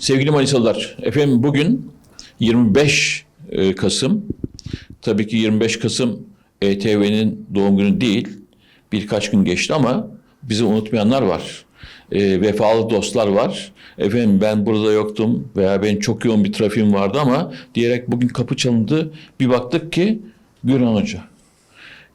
Sevgili Manisalılar, efendim bugün 25 e, Kasım. Tabii ki 25 Kasım ETV'nin doğum günü değil. Birkaç gün geçti ama bizi unutmayanlar var. E, vefalı dostlar var. Efendim ben burada yoktum veya benim çok yoğun bir trafiğim vardı ama diyerek bugün kapı çalındı. Bir baktık ki Gürhan Hoca.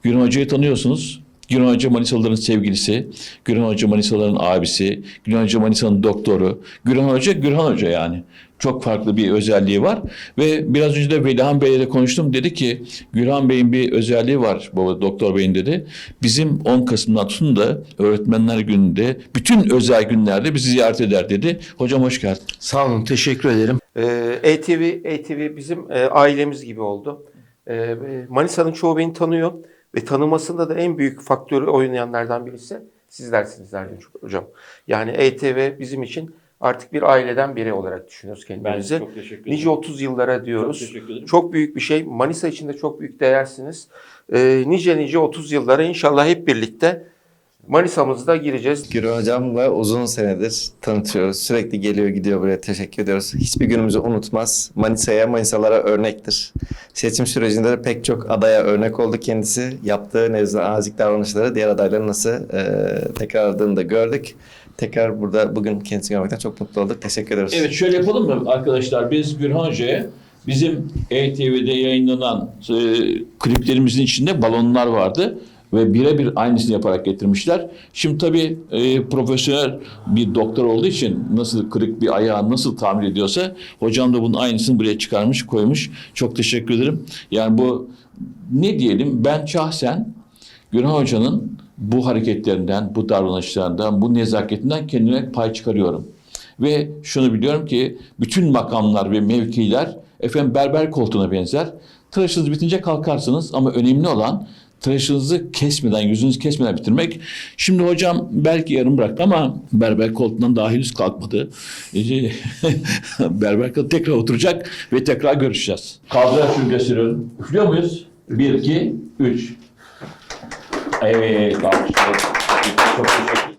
Gürhan Hoca'yı tanıyorsunuz. Gürhan Hoca Manisalıların sevgilisi, Gürhan Hoca Manisalıların abisi, Gürhan Hoca Manisa'nın doktoru. Gürhan Hoca, Gürhan Hoca yani. Çok farklı bir özelliği var. Ve biraz önce de Velihan Bey'le de konuştum. Dedi ki Gürhan Bey'in bir özelliği var baba doktor Bey'in dedi. Bizim 10 Kasım'dan tutun da öğretmenler gününde bütün özel günlerde bizi ziyaret eder dedi. Hocam hoş geldin. Sağ olun, teşekkür ederim. Ee, ATV, ATV bizim e, ailemiz gibi oldu. Ee, Manisa'nın çoğu beni tanıyor ve tanımasında da en büyük faktörü oynayanlardan birisi sizlersiniz Erdinç Hocam. Yani ATV bizim için artık bir aileden biri olarak düşünüyoruz kendimizi. teşekkür Nice 30 yıllara diyoruz. Çok teşekkür ederim. Çok büyük bir şey. Manisa için de çok büyük değersiniz. Ee, nice nice 30 yıllara inşallah hep birlikte Manisa'mızda gireceğiz. Gürü hocamla uzun senedir tanıtıyoruz. Sürekli geliyor gidiyor buraya teşekkür ediyoruz. Hiçbir günümüzü unutmaz. Manisa'ya, Manisalara örnektir. Seçim sürecinde de pek çok adaya örnek oldu kendisi. Yaptığı nazik davranışları diğer adayların nasıl e, tekrarladığını da gördük. Tekrar burada bugün kendisini görmekten çok mutlu olduk. Teşekkür ediyoruz. Evet şöyle yapalım mı arkadaşlar? Biz Gürhan Hoca'ya bizim ETV'de yayınlanan e, kliplerimizin içinde balonlar vardı ve birebir aynısını yaparak getirmişler. Şimdi tabii e, profesyonel bir doktor olduğu için nasıl kırık bir ayağı nasıl tamir ediyorsa hocam da bunun aynısını buraya çıkarmış koymuş. Çok teşekkür ederim. Yani bu ne diyelim ben şahsen Gürhan Hoca'nın bu hareketlerinden, bu davranışlarından, bu nezaketinden kendime pay çıkarıyorum. Ve şunu biliyorum ki bütün makamlar ve mevkiler efendim berber koltuğuna benzer. Tıraşınız bitince kalkarsınız ama önemli olan tıraşınızı kesmeden, yüzünüzü kesmeden bitirmek. Şimdi hocam belki yarım bıraktı ama berber koltuğundan daha henüz kalkmadı. Ee, berber koltuğu tekrar oturacak ve tekrar görüşeceğiz. Kaldırarak şunu gösteriyorum. Üflüyor muyuz? Bir, iki, üç. Evet, alkışlar.